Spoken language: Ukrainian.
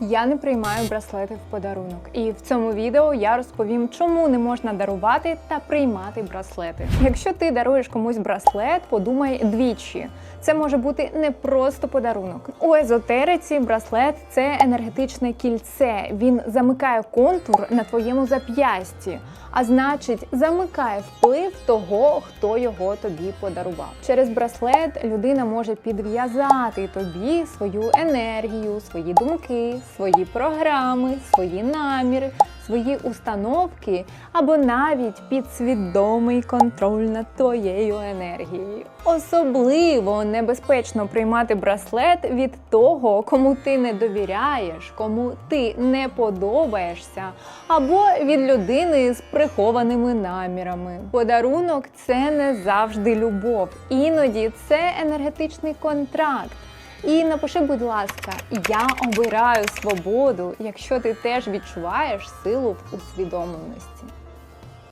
Я не приймаю браслети в подарунок, і в цьому відео я розповім, чому не можна дарувати та приймати браслети. Якщо ти даруєш комусь браслет, подумай двічі. Це може бути не просто подарунок. У езотериці браслет це енергетичне кільце. Він замикає контур на твоєму зап'ясті, а значить, замикає вплив того, хто його тобі подарував. Через браслет людина може підв'язати тобі свою енергію, свої думки, свої програми, свої наміри, свої установки або навіть підсвідомий контроль над твоєю енергією. Особливо небезпечно приймати браслет від того, кому ти не довіряєш, кому ти не подобаєшся, або від людини з прихованими намірами. Подарунок це не завжди любов, іноді це енергетичний контракт. І напиши, будь ласка, я обираю свободу, якщо ти теж відчуваєш силу в усвідомленості.